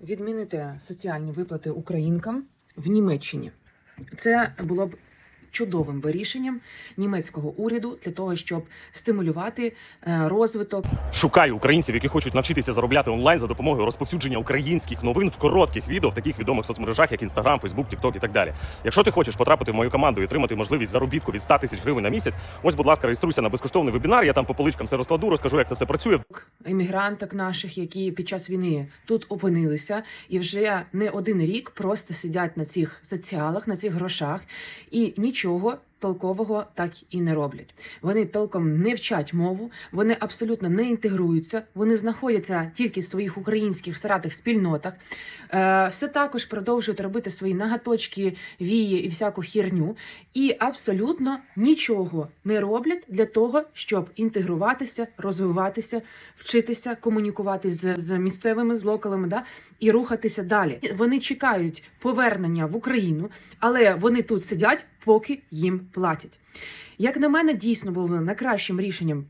відмінити соціальні виплати українкам в Німеччині. Це було б чудовим би рішенням німецького уряду для того, щоб стимулювати е, розвиток Шукаю українців, які хочуть навчитися заробляти онлайн за допомогою розповсюдження українських новин в коротких відео в таких відомих соцмережах, як Instagram, Facebook, TikTok і так далі. Якщо ти хочеш потрапити в мою команду і отримати можливість заробітку від 100 тисяч гривень на місяць, ось, будь ласка, реєструйся на безкоштовний вебінар. Я там по поличкам все розкладу, розкажу, як це все працює. іммігранток наших, які під час війни тут опинилися, і вже не один рік просто сидять на цих соціалах, на цих грошах, і нічого нічого толкового так і не роблять. Вони толком не вчать мову, вони абсолютно не інтегруються, вони знаходяться тільки в своїх українських саратих спільнотах. Е, все також продовжують робити свої нагаточки, вії і всяку херню, і абсолютно нічого не роблять для того, щоб інтегруватися, розвиватися, вчитися комунікувати з, з місцевими з локалами, да, і рухатися далі. Вони чекають повернення в Україну, але вони тут сидять, поки їм платять. Як на мене, дійсно було найкращим рішенням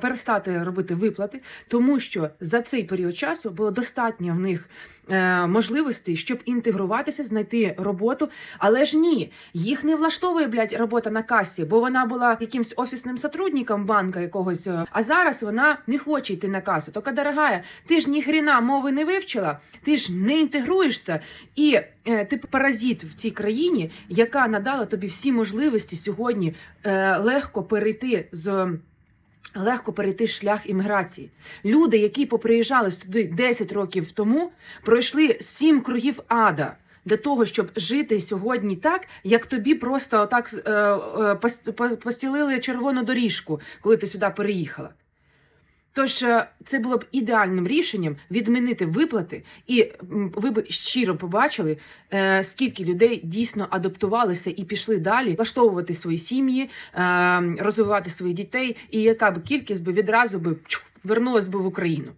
перестати робити виплати, тому що за цей період часу було достатньо в них е, можливостей, щоб інтегруватися, знайти роботу. Але ж ні, їх не влаштовує блядь, робота на касі, бо вона була якимсь офісним сотрудником банка якогось. е, А зараз вона не хоче йти на касу. Тока, дорогая, ти ж ні хрена мови не вивчила, ти ж не інтегруєшся, і е, ти паразит в цій країні, яка надала тобі всі можливості сьогодні е, легко перейти з. Легко перейти шлях імміграції. Люди, які поприїжджали сюди 10 років тому, пройшли сім кругів ада для того, щоб жити сьогодні так, як тобі просто отак е, е, пос- пос- постілили червону доріжку, коли ти сюди переїхала. Тож е, це було б ідеальним рішенням відмінити виплати, і ви б щиро побачили, е, скільки людей дійсно адаптувалися і пішли далі влаштовувати свої сім'ї, е, розвивати своїх дітей, і яка б кількість би відразу би вернулась би в Україну.